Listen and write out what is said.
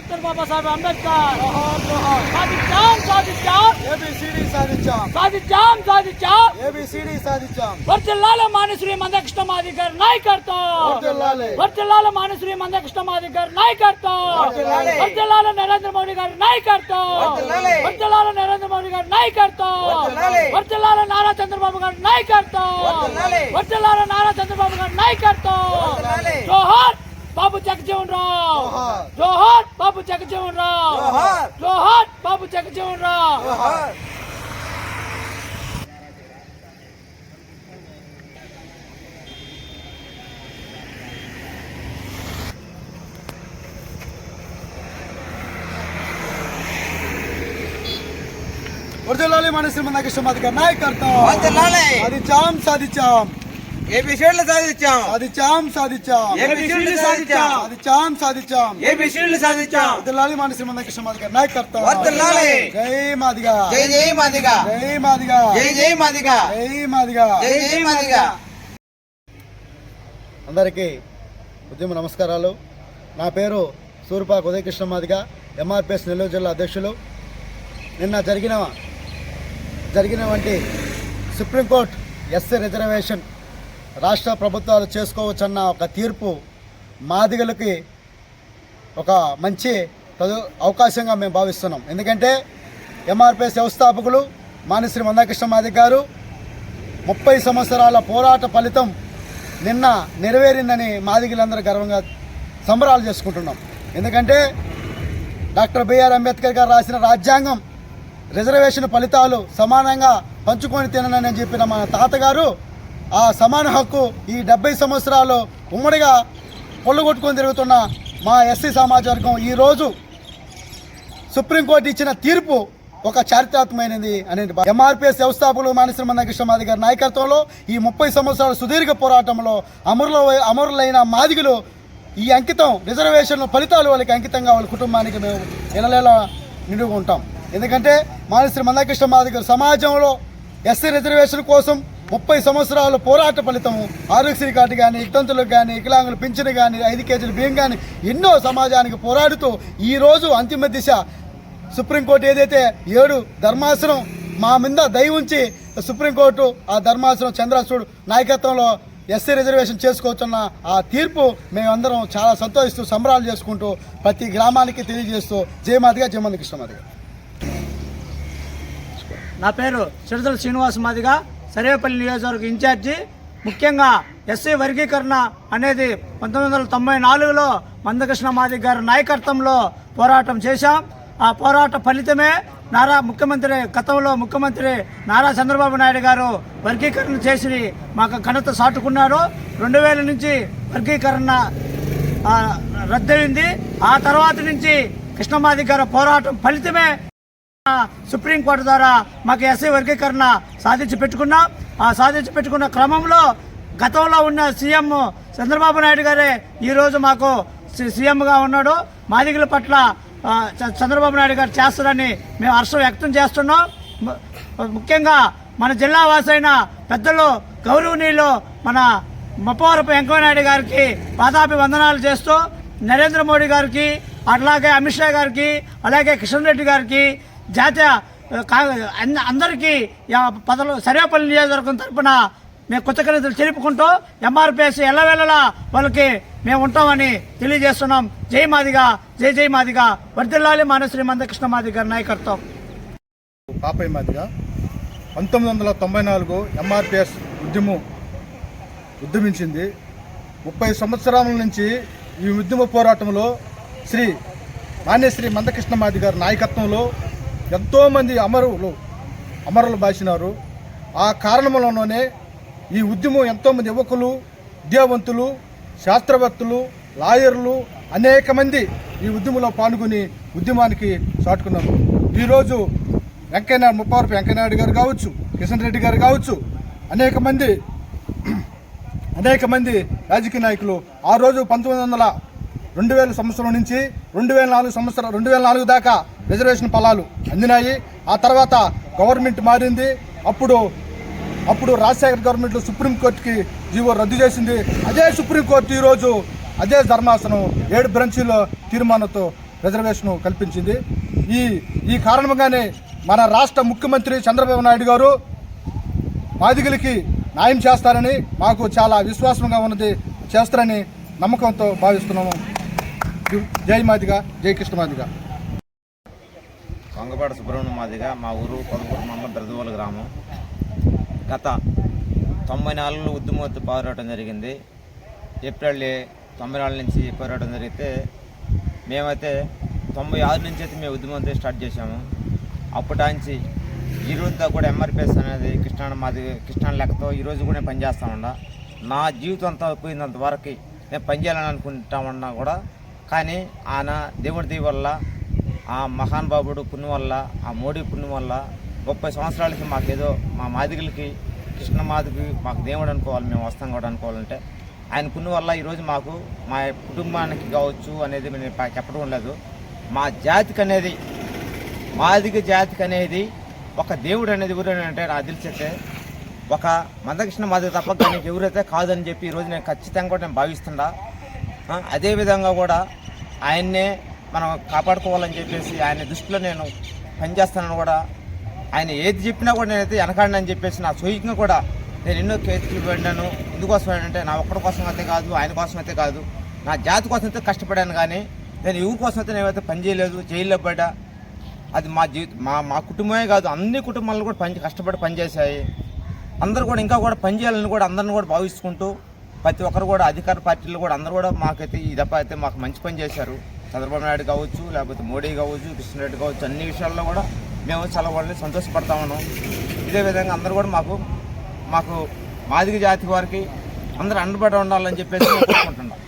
Doctor Babasaheb Ambedkar సాధించాం సాధించాం A B C D సాధించాం సాధించాం సాధించాం ఏబిసిడి సాధించాం వర్తిల్లాల మానశ్రీ మందకృష్ణ మాదిగర్ వర్ధిల్లాలి. వర్తిల్లాల మానశ్రీ మందకృష్ణ మాదిగర్ వర్ధిల్లాలి. వర్తిల్లాల నరేంద్ర మోడీ గారి వర్ధిల్లాలి. వర్తిల్లాల నరేంద్ర మోడీ గారి వర్ధిల్లాలి. వర్తిల్లాల నారా చంద్రబాబు గారి వర్ధిల్లాలి. వర్తిల్లాల నారా చంద్రబాబు గారి వర్ధిల్లాలి. జోహార్ బాబు జగజీవన్ రావు జోహార్. జోహార్ బాబు జగజీవన్ రావు జోహార్. జోహార్ బాబు జగజీవన్ రావు జోహార్. వర్ధిల్లాలి మన శ్రీమంత కృష్ణమాది గారి నాయకత్వం వర్ధిల్లాలి. సాధించాం సాధించాం ఏబిసిడ్లు సాధించాం. సాధించాం సాధించాం. ఏబిసిడ్లు సాధించాం. సాధించాం. సాధించాం ఏబిసిడ్లు సాధించాం. వర్ధిల్లాలి మన శ్రీమంత కృష్ణమాది గారి నాయకత్వం వర్ధిల్లాలి. జై మాదిగా. జై జై మాదిగా. జై మాదిగా. జై జై మాదిగా. జై మాదిగా. జై జై మాదిగా. అందరికీ ఉద్యమ నమస్కారాలు. నా పేరు సూర్పాక ఉదయకృష్ణ మాదిగ ఎంఆర్పిఎస్ నెల్లూరు జిల్లా అధ్యక్షులు. నిన్న జరిగిన జరిగిన వంటి సుప్రీంకోర్టు ఎస్సీ రిజర్వేషన్ రాష్ట్ర ప్రభుత్వాలు చేసుకోవచ్చన్న ఒక తీర్పు మాదిగలకి ఒక మంచి అవకాశంగా మేము భావిస్తున్నాం. ఎందుకంటే ఎంఆర్పిఎస్ వ్యవస్థాపకులు మానశ్రీ మందాకృష్ణ మాదిగ గారు ముప్పై సంవత్సరాల పోరాట ఫలితం నిన్న నెరవేరిందని మాదిగలందరూ గర్వంగా సంబరాలు చేసుకుంటున్నాం. ఎందుకంటే డాక్టర్ బిఆర్ అంబేద్కర్ గారు రాసిన రాజ్యాంగం రిజర్వేషన్ ఫలితాలు సమానంగా పంచుకొని తిననని చెప్పిన మన తాతగారు ఆ సమాన హక్కు ఈ డెబ్బై సంవత్సరాలు ఉమ్మడిగా పొల్లగొట్టుకొని తిరుగుతున్న మా ఎస్సీ సమాజ వర్గం ఈరోజు సుప్రీంకోర్టు ఇచ్చిన తీర్పు ఒక చారిత్రాత్మకమైనది అనేది ఎంఆర్పిఎస్ వ్యవస్థాపకులు మానశ్రీ మందకృష్ణ గారి నాయకత్వంలో ఈ ముప్పై సంవత్సరాల సుదీర్ఘ పోరాటంలో అమరులో అమరులైన మాదిగులు ఈ అంకితం రిజర్వేషన్ ఫలితాలు వాళ్ళకి అంకితంగా వాళ్ళ కుటుంబానికి మేము నెలలేలా నిండుగా ఉంటాం. ఎందుకంటే మానశ్రీ మందకృష్ణ మాదిగారు సమాజంలో ఎస్సీ రిజర్వేషన్ కోసం ముప్పై సంవత్సరాల పోరాట ఫలితము ఆరోగ్యశ్రీ కార్డు కానీ ఇక్తంతులకు కానీ వికలాంగుల పింఛను కానీ ఐదు కేజీల బియ్యం కానీ ఎన్నో సమాజానికి పోరాడుతూ ఈరోజు అంతిమ దిశ. సుప్రీంకోర్టు ఏదైతే ఏడు ధర్మాసనం మా మీద దయ ఉంచి సుప్రీంకోర్టు ఆ ధర్మాసనం చంద్రచూడ్ నాయకత్వంలో ఎస్సీ రిజర్వేషన్ చేసుకోవచ్చున్న ఆ తీర్పు మేమందరం చాలా సంతోషిస్తూ సంబరాలు చేసుకుంటూ ప్రతి గ్రామానికి తెలియజేస్తూ జయమాదిగా జయమంది కృష్ణమాదిగా నా పేరు చిరుదల శ్రీనివాస్ మాదిగా. సర్వేపల్లి నియోజకవర్గ ఇన్ఛార్జి ముఖ్యంగా ఎస్సీ వర్గీకరణ అనేది పంతొమ్మిది వందల తొంభై నాలుగులో మందకృష్ణ మాదిగ గారి నాయకత్వంలో పోరాటం చేశాం. ఆ పోరాట ఫలితమే నారా ముఖ్యమంత్రి గతంలో ముఖ్యమంత్రి నారా చంద్రబాబు నాయుడు గారు వర్గీకరణ చేసి మాకు ఘనత సాటుకున్నారు. రెండు వేల నుంచి వర్గీకరణ రద్దయింది. ఆ తర్వాత నుంచి కృష్ణమాది గారి పోరాటం ఫలితమే సుప్రీంకోర్టు ద్వారా మాకు ఎస్సీ వర్గీకరణ సాధించి పెట్టుకున్నాం. ఆ సాధించి పెట్టుకున్న క్రమంలో గతంలో ఉన్న సీఎం చంద్రబాబు నాయుడు గారే ఈరోజు మాకు సి- సీఎంగా ఉన్నాడు. మాదిగల పట్ల చంద్రబాబు నాయుడు గారు చేస్తారని మేము హర్షం వ్యక్తం చేస్తున్నాం. ముఖ్యంగా మన జిల్లా వాసైన పెద్దలు గౌరవనీయులు మన ముప్పవరపు వెంకయ్యనాయుడు గారికి పాదాభి వందనాలు చేస్తూ నరేంద్ర మోడీ గారికి అట్లాగే అమిత్ షా గారికి అలాగే కిషన్ రెడ్డి గారికి జాతీయ ఆ, అందరికీ పదలు సర్వేపల్లి నియోజకవర్గం తరపున మేము కృతజ్ఞతలు తెలుపుకుంటూ ఎంఆర్పిఎస్ ఎల్లవేళలా వాళ్ళకి మేము ఉంటామని తెలియజేస్తున్నాం. జై మాదిగా జై జై మాదిగా. వర్దిల్లాలి మానశ్రీ మందకృష్ణ మాది గారి నాయకత్వం. పాపయ్య మాదిగా పంతొమ్మిది వందల తొంభై నాలుగు ఎంఆర్పిఎస్ ఉద్యమం ఉద్యమించింది. ముప్పై సంవత్సరాల నుంచి ఈ ఉద్యమ పోరాటంలో శ్రీ మాన్యశ్రీ మందకృష్ణ మాది గారి నాయకత్వంలో ఎంతోమంది అమరులు అమరులు బాసినారు ఆ కారణంలోనే ఈ ఉద్యమం ఎంతోమంది యువకులు విద్యావంతులు శాస్త్రవేత్తలు లాయర్లు అనేక మంది ఈ ఉద్యమంలో పాల్గొని ఉద్యమానికి చాటుకున్నారు. ఈరోజు వెంకయ్యనాయుడు ముప్పవరపు వెంకయ్యనాయుడు గారు కావచ్చు కిషన్ రెడ్డి గారు కావచ్చు అనేక మంది అనేక మంది రాజకీయ నాయకులు ఆ రోజు పంతొమ్మిది వందల రెండు వేల సంవత్సరం నుంచి రెండు వేల నాలుగు సంవత్సరం రెండు వేల నాలుగు దాకా రిజర్వేషన్ ఫలాలు అందినాయి. ఆ తర్వాత గవర్నమెంట్ మారింది. అప్పుడు అప్పుడు రాజశేఖర్ గవర్నమెంట్ సుప్రీంకోర్టుకి జీవో రద్దు చేసింది. అదే సుప్రీంకోర్టు ఈరోజు అదే ధర్మాసనం ఏడు బ్రంచీలో తీర్మానంతో రిజర్వేషన్ కల్పించింది. ఈ ఈ కారణంగానే మన రాష్ట్ర ముఖ్యమంత్రి చంద్రబాబు నాయుడు గారు మాదిగలకి న్యాయం చేస్తారని మాకు చాలా విశ్వాసంగా ఉన్నది చేస్తారని నమ్మకంతో భావిస్తున్నాము. జై మాదిగ జై కృష్ణమాదిగా. వంగపాడ సుబ్రహ్మణ్యం మాదిగా మా ఊరు కొలకూరు మండలం పెద్దవోలు గ్రామం. గత తొంభై నాలుగులో ఉద్యమోత్తు పారాటం జరిగింది. ఏప్రిల్ తొంభై నాలుగు నుంచి పోరాటం జరిగితే మేమైతే తొంభై ఆరు నుంచి అయితే మేము ఉద్యమం స్టార్ట్ చేశాము. అప్పటాంచి ఈ కూడా ఎంఆర్పిఎస్ అనేది కృష్ణా మాది కృష్ణా లెక్కతో ఈరోజు కూడా నేను పనిచేస్తా ఉన్నా. నా జీవితం అంతా పోయినంత వరకు నేను పనిచేయాలని అనుకుంటా ఉన్నా కూడా. కానీ ఆయన దేవుడి దయ వల్ల ఆ మహానుభావుడు పుణ్యం వల్ల ఆ మోడీ పుణ్యం వల్ల ముప్పై సంవత్సరాలకి మాకేదో మా మాదిగలకి కృష్ణ మాదికి మాకు దేవుడు అనుకోవాలి మేము వస్తాం కూడా అనుకోవాలంటే ఆయన పుణ్యం వల్ల ఈరోజు మాకు మా కుటుంబానికి కావచ్చు అనేది నేను చెప్పడం లేదు. మా జాతికి అనేది మాదిగ జాతికి అనేది ఒక దేవుడు అనేది ఎవరు అంటే నాకు తెలిసైతే ఒక మందకృష్ణ మాదిగ తప్ప దానికి ఎవరైతే కాదని చెప్పి ఈరోజు నేను ఖచ్చితంగా కూడా నేను భావిస్తుండా. అదేవిధంగా కూడా ఆయన్నే మనం కాపాడుకోవాలని చెప్పేసి ఆయన దృష్టిలో నేను పనిచేస్తానని కూడా ఆయన ఏది చెప్పినా కూడా నేనైతే వెనకాడినని చెప్పేసి నా సొయ్యంగా కూడా నేను ఎన్నో కేసులు పెట్టాను ఎందుకోసం అంటే నా ఒక్కడి కోసం అయితే కాదు ఆయన కోసం అయితే కాదు. నా జాతి కోసం అయితే కష్టపడాను కానీ నేను ఎవరి కోసం అయితే నేనైతే పని చేయలేదు జైల్లో పడ్డా. అది మా జీవితం మా మా కుటుంబమే కాదు అన్ని కుటుంబాలు కూడా పని కష్టపడి పనిచేశాయి. అందరూ కూడా ఇంకా కూడా పనిచేయాలని కూడా అందరిని కూడా భావిస్తుంటూ ప్రతి ఒక్కరు కూడా అధికార పార్టీలు కూడా అందరూ కూడా మాకైతే ఈ దప్ప అయితే మాకు మంచి పని చేశారు. చంద్రబాబు నాయుడు కావచ్చు లేకపోతే మోడీ కావచ్చు కృష్ణారెడ్డి కావచ్చు అన్ని విషయాల్లో కూడా మేము చాలా వాళ్ళని సంతోషపడతా ఉన్నాం. ఇదే విధంగా అందరూ కూడా మాకు మాకు మాదిగ జాతి వారికి అందరూ అండబడి ఉండాలని చెప్పేసి కోరుకుంటున్నాం.